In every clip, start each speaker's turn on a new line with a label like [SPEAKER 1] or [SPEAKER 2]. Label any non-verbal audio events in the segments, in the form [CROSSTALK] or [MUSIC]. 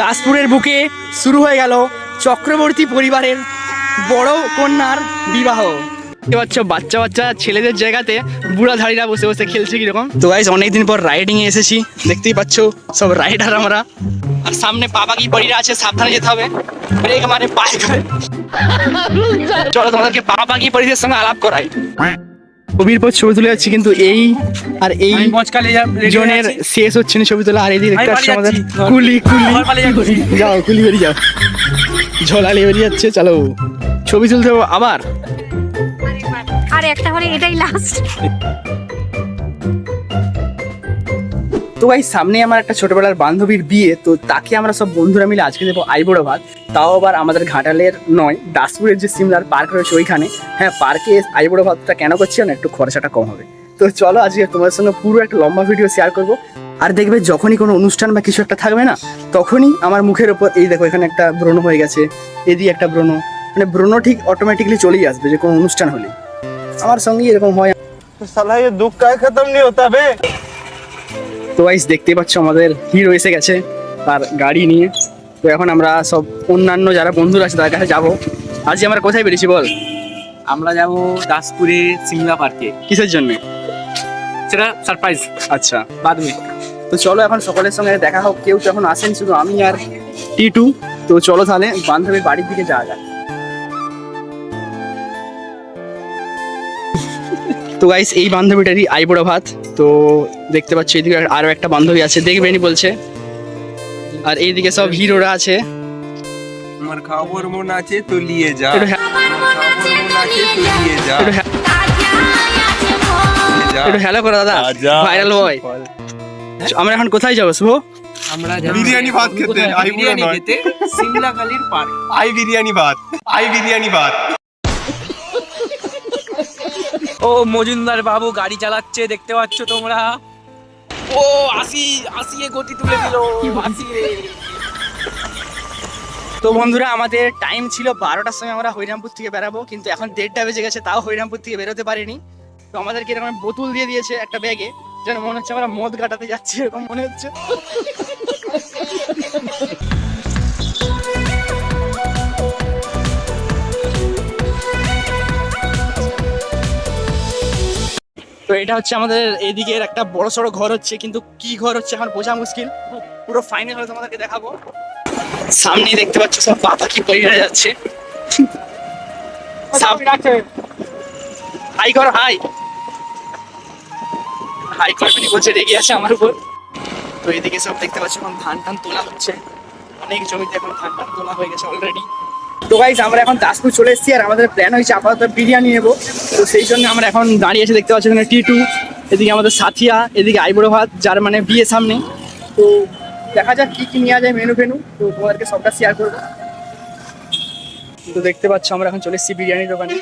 [SPEAKER 1] দাসপুরের বুকে শুরু হয়ে গেল চক্রবর্তী পরিবারের বড় কন্যার বিবাহ। পাচ্ছ বাচ্চা বাচ্চা ছেলেদের জায়গাতে বুড়াধারীরা বসে বসে খেলছে কীরকম। তো গাইজ অনেকদিন পর রাইডিং এ এসেছি। দেখতেই পাচ্ছ সব রাইডার আমরা। আর সামনে কি বড়িরা আছে সাবধানে যেতে হবে। ব্রেক মানে পায়ে [LAUGHS] চলো তোমাদেরকে কি পরিদের সঙ্গে আলাপ করাই। কবির পর ছবি তুলে যাচ্ছি কিন্তু এই আর এই জনের শেষ হচ্ছে না ছবি তোলা আর এই দেখতে
[SPEAKER 2] আমি
[SPEAKER 1] আমাদের। কুলি কুলি। যাও কুলি বেরিয়ে যাও। ঝোলালি বেরিয়ে যাচ্ছে চলো। ছবি তুলতে আবার।
[SPEAKER 3] আর একটা হলে এটাই লাস্ট
[SPEAKER 1] তো ভাই, সামনে আমার একটা ছোটবেলার বান্ধবীর বিয়ে, তো তাকে আমরা সব বন্ধুরা মিলে আজকে দেবো আইবুড়ো ভাত তাও আবার আমাদের ঘাটালের নয়, দাসপুরের যে সিমলার পার্ক রয়েছে ওইখানে। হ্যাঁ পার্কে আইবুড়ো ভাতটা কেন করছি না, একটু খরচাটা কম হবে। তো চলো, আজকে তোমার সঙ্গে পুরো একটা লম্বা ভিডিও শেয়ার করব। আর দেখবে, যখনই কোনো অনুষ্ঠান বা কিছু একটা থাকবে না, তখনই আমার মুখের ওপর, এই দেখো, এখানে একটা ব্রণ হয়ে গেছে, এদিকে একটা ব্রণ। মানে ব্রণ ঠিক অটোমেটিকলি চলেই আসবে, যে কোনো অনুষ্ঠান হলে আমার সঙ্গে এরকম হয়।
[SPEAKER 4] সালা দুঃখ কায় খতম নেই
[SPEAKER 1] তো গাইস দেখতে পাচ্ছ আমাদের হিরো এসে গেছে তার গাড়ি নিয়ে। তো এখন আমরা সব অন্যান্য যারা বন্ধুরা আছে তাদের কাছে যাব। আজকে আমরা কোথায় বেরিয়েছি বল?
[SPEAKER 2] আমরা যাব দাসপুরে সিমলা পার্কে।
[SPEAKER 1] কিসের জন্য?
[SPEAKER 2] সেটা সারপ্রাইজ
[SPEAKER 1] আচ্ছা।
[SPEAKER 2] বাদ মে
[SPEAKER 1] তো চলো এখন সকলের সঙ্গে দেখা হোক কেউ তো এখন আসেন শুধু আমি আর টি টু তো চলো তাহলে বান্ধবীর বাড়ির দিকে যাওয়া যাক। তো গাইস এই বান্ধবীটারই আইবুড়ো ভাত। তো দেখতে পাচ্ছ এইদিকে আরও একটা বান্ধবী আছে দেখবেনি বলছে। আর এইদিকে সব হিরোরা আছে।
[SPEAKER 4] তোমার খবর মন আছে তো নিয়ে যা।
[SPEAKER 1] একটু হ্যালো করো দাদা ভাইরাল বয় আমরা এখন কোথায় যাব শুভ?
[SPEAKER 2] আমরা
[SPEAKER 4] বিরিয়ানি ভাত খেতে,
[SPEAKER 2] কোথায়? বিরিয়ানি খেতে সিমলা কালীর পার্ক।
[SPEAKER 4] আই বিরিয়ানি ভাত আই বিরিয়ানি ভাত।
[SPEAKER 2] ও মজুমদার বাবু, গাড়ি চালাচ্ছে, দেখতে পাচ্ছ তোমরা? ও, আসি আসিয়ে গতি তুলে দিল আসিয়ে
[SPEAKER 1] তো বন্ধুরা, আমাদের টাইম ছিল বারোটার সময় আমরা হরিরামপুর থেকে বেরাবো, কিন্তু এখন দেড়টা বেজে গেছে, তাও হরিরামপুর থেকে বেরোতে পারিনি। তো আমাদেরকে এরকম বোতল দিয়ে দিয়েছে একটা ব্যাগে যেন মনে হচ্ছে আমরা মদ কাটাতে যাচ্ছি, এরকম মনে হচ্ছে। তো এটা হচ্ছে আমাদের এদিকের একটা বড় সড়ো ঘর হচ্ছে কিন্তু কি ঘর হচ্ছে এখন বোঝা মুশকিল। পুরো ফাইনাল হয়ে তোমাদেরকে দেখাবো। সামনেই দেখতে পাচ্ছ সব পাতা কি পরিয়ে যাচ্ছে হাই কর হাই হাই করবেনি বলছে রেগে আছে আমার উপর। তো এদিকে সব দেখতে পাচ্ছ এখন ধান টান তোলা হচ্ছে। অনেক জমিতে এখন ধান টান তোলা হয়ে গেছে অলরেডি তো গাইজ আমরা এখন দাসপুর চলে এসেছি আর আমাদের প্ল্যান হয়েছে আপাতত বিরিয়ানি নেব। তো সেই জন্য আমরা এখন দাঁড়িয়ে আছি, দেখতে পাচ্ছি এখানে টি টু এদিকে আমাদের সাথিয়া, এদিকে আইবুড়ো ভাত, যার মানে বিয়ে সামনে। তো দেখা যাক কী কী নেওয়া যায় মেনু ফেনু, তো তোমাদেরকে সবটা শেয়ার করব। তো দেখতে পাচ্ছ, আমরা এখন চলে এসেছি বিরিয়ানির দোকানে।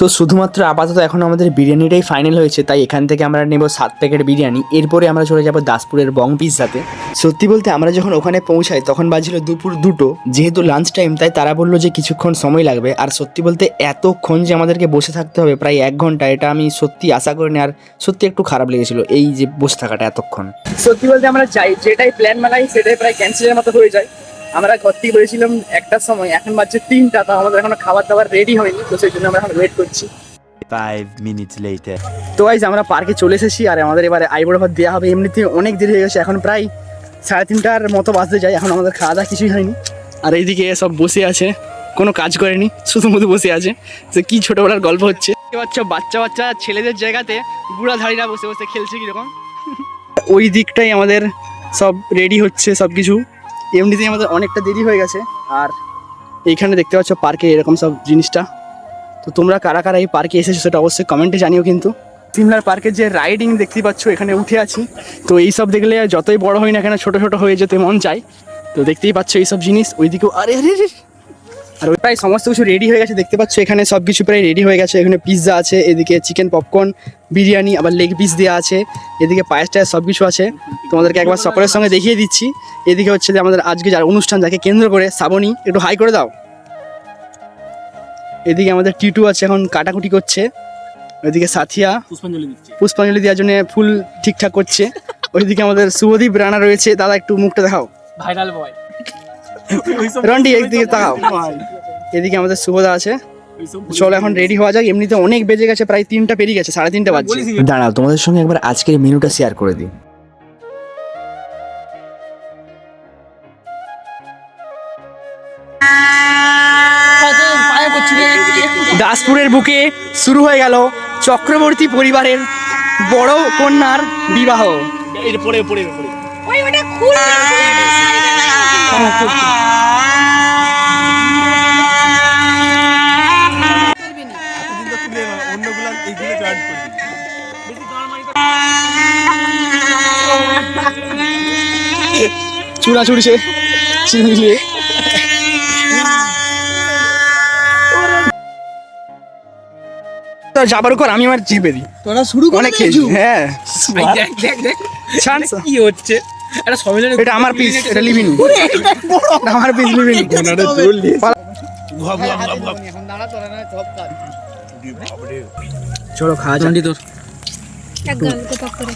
[SPEAKER 1] তো শুধুমাত্র আপাতত এখন আমাদের বিরিয়ানিটাই ফাইনাল হয়েছে, তাই এখান থেকে আমরা নেব সাত প্যাকেট বিরিয়ানি। এরপরে আমরা চলে যাব দাসপুরের বং পিৎজাতে। সত্যি বলতে আমরা যখন ওখানে পৌঁছাই, তখন বাজছিল দুপুর দুটো, যেহেতু লাঞ্চ টাইম তাই তারা বলল যে কিছুক্ষণ সময় লাগবে। আর সত্যি বলতে এতক্ষণ যে আমাদেরকে বসে থাকতে হবে, প্রায় এক ঘণ্টা, এটা আমি সত্যি আশা করিনি আর সত্যি একটু খারাপ লেগেছিল এই যে বসে থাকাটা এতক্ষণ। সত্যি বলতে আমরা চাই, যেটাই প্ল্যান বানাই, সেটাই প্রায় ক্যান্সেলের মতো হয়ে যায়। আমরা ঘর থেকে বেরিয়েছিলাম একটার সময় এখন বাজছে তিনটা তো আমাদের এখনও খাবার দাবার রেডি হয়নি তো সেই জন্য আমরা এখন ওয়েট করছি।
[SPEAKER 5] Five minutes later.
[SPEAKER 1] তো গাইজ আমরা পার্কে চলে এসেছি আর আমাদের এবারে আইবুড়ো ভাত দেওয়া হবে এমনিতে অনেক দেরি হয়ে গেছে এখন প্রায় সাড়ে তিনটার মতো বাজতে যায় এখন আমাদের খাওয়া দাওয়া কিছুই হয়নি। আর এইদিকে সব বসে আছে কোনো কাজ করেনি শুধু মুধু বসে আছে সে কি ছোটবেলার গল্প হচ্ছে। পাচ্ছ বাচ্চা বাচ্চা ছেলেদের জায়গাতে বুড়াধারীরা বসে বসে খেলছে কীরকম। ওই দিকটাই আমাদের সব রেডি হচ্ছে সব কিছু এমনিতেই আমাদের অনেকটা দেরি হয়ে গেছে, আর এইখানে দেখতে পাচ্ছ পার্কে এরকম সব জিনিসটা। তো তোমরা কারা কারা এই পার্কে এসেছ সেটা অবশ্যই কমেন্টে জানিও কিন্তু। সিমলার পার্কের যে রাইডিং দেখতে পাচ্ছ, এখানে উঠে আছি। তো এইসব দেখলে যতই বড় হয় না কেন, ছোটো ছোটো হয়ে যেতে মন চায়। তো দেখতেই পাচ্ছ এইসব জিনিস, ওইদিকেও আরে আরে! আরে ওই প্রায় সমস্ত কিছু রেডি হয়ে গেছে দেখতে পাচ্ছ? এখানে সব কিছু প্রায় রেডি হয়ে গেছে। এখানে পিৎজা আছে এদিকে চিকেন পপকর্ন বিরিয়ানি আবার লেগ পিস দেওয়া আছে। এদিকে পায়েস টায়েস সব কিছু আছে। তোমাদেরকে একবার সকলের সঙ্গে দেখিয়ে দিচ্ছি। এদিকে হচ্ছে যে আমাদের আজকে যার অনুষ্ঠান যাকে কেন্দ্র করে শ্রাবণী একটু হাই করে দাও। এদিকে আমাদের টিটু আছে এখন কাটাকুটি করছে। ওইদিকে সাথিয়া
[SPEAKER 2] পুষ্পাঞ্জলি দিচ্ছে।
[SPEAKER 1] পুষ্পাঞ্জলি দেওয়ার জন্য ফুল ঠিকঠাক করছে। ওইদিকে আমাদের শুভদীপ রানা রয়েছে। দাদা একটু মুখটা দেখাও।
[SPEAKER 2] ভাইরাল বয়
[SPEAKER 1] রন্টি একদিকে তাকাও। এদিকে আমাদের শুভদা আছে। চলো এখন রেডি হওয়া যাক। এমনিতে অনেক বেজে গেছে প্রায় তিনটা পেরিয়ে গেছে সাড়ে তিনটা বাজছে।
[SPEAKER 6] দাঁড়াও তোমাদের সঙ্গে একবার আজকের মেনুটা শেয়ার করে দিই।
[SPEAKER 1] দাসপুরের বুকে শুরু হয়ে গেল চক্রবর্তী পরিবারের বড় কন্যার বিবাহ।
[SPEAKER 3] এরপরে ওটা খুলবে।
[SPEAKER 4] অন্যগুলো এইগুলো জয়েন করবি
[SPEAKER 1] চুরা চুড়ছে চিনলিয়ে তো যাবার উপর আমি আমার জিপে দিই।
[SPEAKER 2] তোরা শুরু
[SPEAKER 1] অনেক হ্যাঁ।
[SPEAKER 2] দেখ দেখ দেখ। কি হচ্ছে? এটা
[SPEAKER 1] এটা আমার পিস এটা এটা আমার পিস লিবিনি চলো। খাওয়া যাক।
[SPEAKER 2] তোর।
[SPEAKER 3] এক গাল গোপাক করে।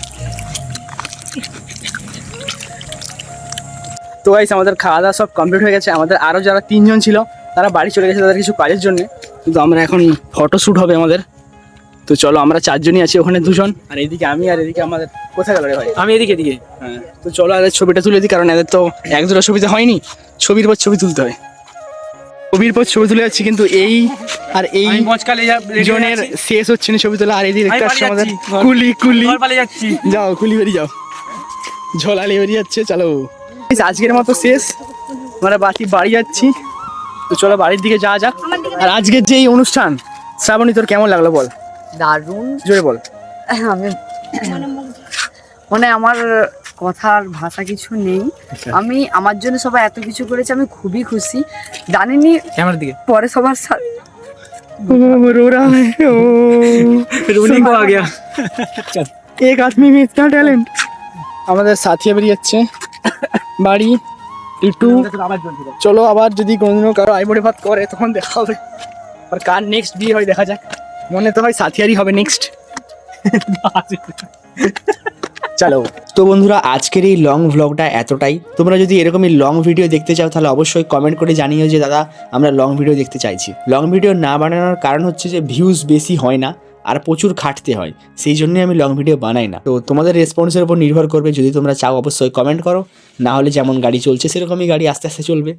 [SPEAKER 1] তো গাইস আমাদের খাওয়া দাওয়া সব কমপ্লিট হয়ে গেছে। আমাদের আরও যারা তিনজন ছিল তারা বাড়ি চলে গেছে তাদের কিছু কাজের জন্য। কিন্তু আমরা এখন ফটো শ্যুট হবে আমাদের। তো চলো আমরা চারজনই আছি ওখানে দুজন। আর এদিকে আমি আর এদিকে আমাদের কোথায় গেল রে ভাই?
[SPEAKER 2] আমি এদিকে এদিকে।
[SPEAKER 1] হ্যাঁ। তো চলো এদের ছবিটা তুলে দিই কারণ এদের তো এক দুটো ছবিতে হয়নি। ছবির পর ছবি তুলতে হয়। ছবির পর ছবি তুলে যাচ্ছি কিন্তু এই আর এই
[SPEAKER 2] আমি মজকালে যা
[SPEAKER 1] জনের শেষ হচ্ছে না ছবি তোলা আর এদিকে
[SPEAKER 2] আমি
[SPEAKER 1] দেখতে আসছে আমাদের কুলি কুলি।
[SPEAKER 2] ঘর পালিয়ে যাচ্ছি।
[SPEAKER 1] যাও কুলি বেরিয়ে যাও। ঝোলালি বেরিয়ে যাচ্ছে চলো। আজকের মতো শেষ। আমরা বাকি বাড়ি যাচ্ছি। তো চলো বাড়ির দিকে যাওয়া যাক। আর আজকের যে এই অনুষ্ঠান শ্রাবণী তোর কেমন লাগল বল?
[SPEAKER 7] দারুণ
[SPEAKER 1] জোরে বল
[SPEAKER 7] আমি মানে আমার কথার ভাষা কিছু নেই আমি আমার জন্য সবাই এত কিছু করেছে আমি খুবই খুশি জানিনি
[SPEAKER 2] ক্যামেরার দিকে
[SPEAKER 7] পরে সবার সাথে
[SPEAKER 1] ও रो रहा है ओ
[SPEAKER 2] রুনি কো আ গয়া
[SPEAKER 1] एक आदमी में इतना टैलेंट আমাদের সাথিয়া বেরিয়ে যাচ্ছে বাড়ি একটু চলো আবার যদি কোনোদিনও কারো আইবড়ে ভাত করে তখন দেখা হবে আর কার নেক্সট বিয়ে হয় দেখা যাক মনে তো হয় সাথিয়ারই হবে নেক্সট চলো,
[SPEAKER 6] তো বন্ধুরা, আজকের এই লং ভ্লগটা এতটাই। তোমরা যদি এরকমই লং ভিডিও দেখতে চাও, তাহলে অবশ্যই কমেন্ট করে জানিও যে, দাদা, আমরা লং ভিডিও দেখতে চাইছি। লং ভিডিও না বানানোর কারণ হচ্ছে যে ভিউজ বেশি হয় না, আর প্রচুর খাটতে হয়। সেই জন্যই আমি লং ভিডিও বানাই না। তো তোমাদের রেসপন্সের উপর নির্ভর করবে। যদি তোমরা চাও, অবশ্যই কমেন্ট করো। না হলে যেমন গাড়ি চলছে, সেরকমই গাড়ি আস্তে আস্তে চলবে।